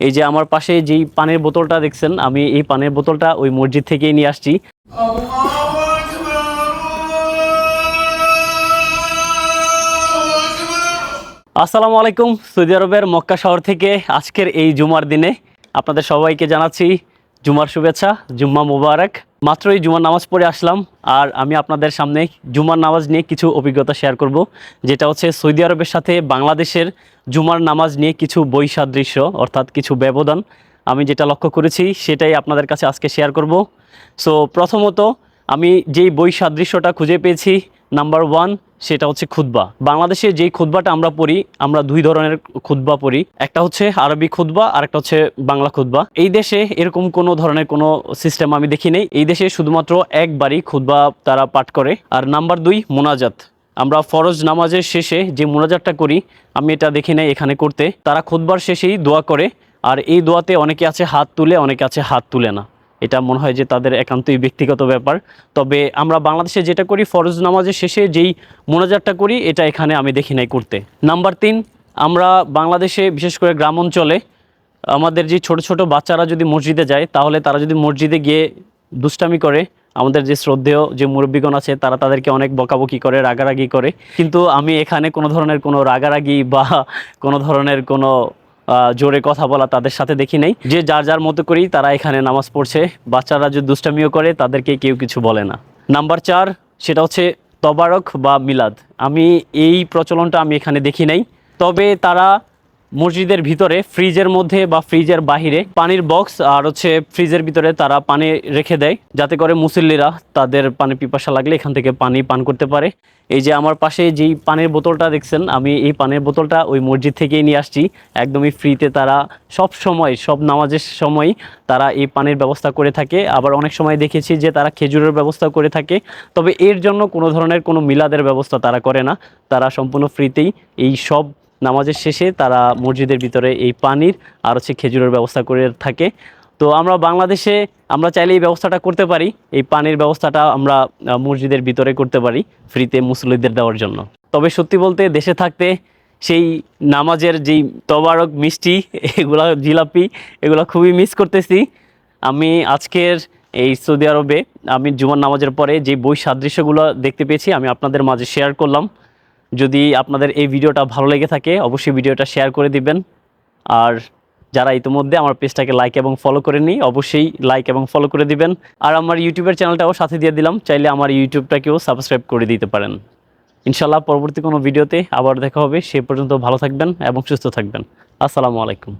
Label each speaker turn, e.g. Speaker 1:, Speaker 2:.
Speaker 1: এই যে আমার পাশে যেই পানের বোতলটা দেখছেন, আমি এই পানের বোতলটা ওই মসজিদ থেকেই নিয়ে আসছি। আসসালামু আলাইকুম, সৌদি আরবের মক্কা শহর থেকে আজকের এই জুমার দিনে আপনাদের সবাইকে জানাচ্ছি জুমার শুভেচ্ছা, জুম্মা মুবারক। মাত্রই জুমার নামাজ পড়ে আসলাম আর আমি আপনাদের সামনে জুমার নামাজ নিয়ে কিছু অভিজ্ঞতা শেয়ার করব, যেটা হচ্ছে সৌদি আরবের সাথে বাংলাদেশের জুমার নামাজ নিয়ে কিছু বৈসাদৃশ্য, অর্থাৎ কিছু ব্যবধান। আমি যেটা লক্ষ্য করেছি সেটাই আপনাদের কাছে আজকে শেয়ার করব। সো প্রথমত আমি যেই বই সাদৃশ্যটা খুঁজে পেয়েছি নাম্বার ওয়ান সেটা হচ্ছে খুতবা। বাংলাদেশে যেই খুতবাটা আমরা পড়ি, আমরা দুই ধরনের খুতবা পড়ি। একটা হচ্ছে আরবি খুতবা আর একটা হচ্ছে বাংলা খুতবা। এই দেশে এরকম কোনো ধরনের কোনো সিস্টেম আমি দেখি নেই। এই দেশে শুধুমাত্র একবারই খুতবা তারা পাঠ করে। আর নাম্বার দুই, মোনাজাত। আমরা ফরজ নামাজের শেষে যে মোনাজাতটা করি, আমি এটা দেখি নাই এখানে করতে। তারা খুতবার শেষেই দোয়া করে। আর এই দোয়াতে অনেকে আছে হাত তুলে, অনেকে আছে হাত তুলে না। এটা মনে হয় যে তাদের একান্তই ব্যক্তিগত ব্যাপার। তবে আমরা বাংলাদেশে যেটা করি, ফরজ নামাজের শেষে যেই মোনাজাতটা করি, এটা এখানে আমি দেখি নাই করতে। নাম্বার তিন, আমরা বাংলাদেশে বিশেষ করে গ্রাম অঞ্চলে আমাদের যে ছোট ছোট বাচ্চারা যদি মসজিদে যায়, তাহলে তারা যদি মসজিদে গিয়ে দুষ্টামি করে, আমাদের যে শ্রদ্ধেয় যে মুরব্বীগণ আছে, তারা তাদেরকে অনেক বকাবকি করে, রাগারাগি করে। কিন্তু আমি এখানে কোনো ধরনের কোনো রাগারাগি বা কোনো ধরনের কোনো জোরে কথা বলা তাদের সাথে দেখি নাই। যে যার যার মতো করেই তারা এখানে নামাজ পড়ছে। বাচ্চারা যদি দুষ্টামিও করে, তাদেরকে কেউ কিছু বলে না। নাম্বার চার, সেটা হচ্ছে তবারক বা মিলাদ। আমি এই প্রচলনটা আমি এখানে দেখি নাই। তবে তারা মসজিদের ভিতরে, ফ্রিজের মধ্যে বা ফ্রিজের বাহিরে পানির বক্স আর হচ্ছে ফ্রিজের ভিতরে তারা পানি রেখে দেয়। যাতে করে মুসল্লিরা তাদের পানি পিপাসা লাগলে এখান থেকে পানি পান করতে পারে। এই যে আমার পাশে যেই পানির বোতলটা দেখছেন, আমি এই পানির বোতলটা ওই মসজিদ থেকেই নিয়ে আসছি। একদমই ফ্রিতে তারা সব সময়, সব নামাজের সময় তারা এই পানির ব্যবস্থা করে থাকে। আবার অনেক সময় দেখেছি যে তারা খেজুরের ব্যবস্থা করে থাকে। তবে এর জন্য কোনো ধরনের কোনো মিলাদের ব্যবস্থা তারা করে না। তারা সম্পূর্ণ ফ্রিতেই এই সব নামাজের শেষে তারা মসজিদের ভিতরে এই পানির আর হচ্ছে খেজুরের ব্যবস্থা করে থাকে। তো আমরা বাংলাদেশে আমরা চাইলে এই ব্যবস্থাটা করতে পারি। এই পানির ব্যবস্থাটা আমরা মসজিদের ভিতরে করতে পারি ফ্রিতে মুসল্লিদের দেওয়ার জন্য। তবে সত্যি বলতে দেশে থাকতে সেই নামাজের যেই তবারক, মিষ্টি, এগুলা জিলাপি, এগুলো খুবই মিস করতেছি। আমি আজকের এই সৌদি আরবে, আমি জুমার নামাজের পরে যে বই সাদৃশ্যগুলো দেখতে পেয়েছি, আমি আপনাদের মাঝে শেয়ার করলাম। যদি আপনাদের এই ভিডিওটা ভালো লেগে থাকে, অবশ্যই ভিডিওটা শেয়ার করে দিবেন। আর যারা ইতিমধ্যে আমার পেজটাকে লাইক এবং ফলো করে নিই অবশ্যই লাইক এবং ফলো করে দিবেন। আর আমার ইউটিউবের চ্যানেলটাও সাথে দিয়ে দিলাম, চাইলে আমার ইউটিউবটাকেও সাবস্ক্রাইব করে দিতে পারেন। ইনশাল্লাহ পরবর্তী কোনো ভিডিওতে আবার দেখা হবে। সে পর্যন্ত ভালো থাকবেন এবং সুস্থ থাকবেন। আসসালামু আলাইকুম।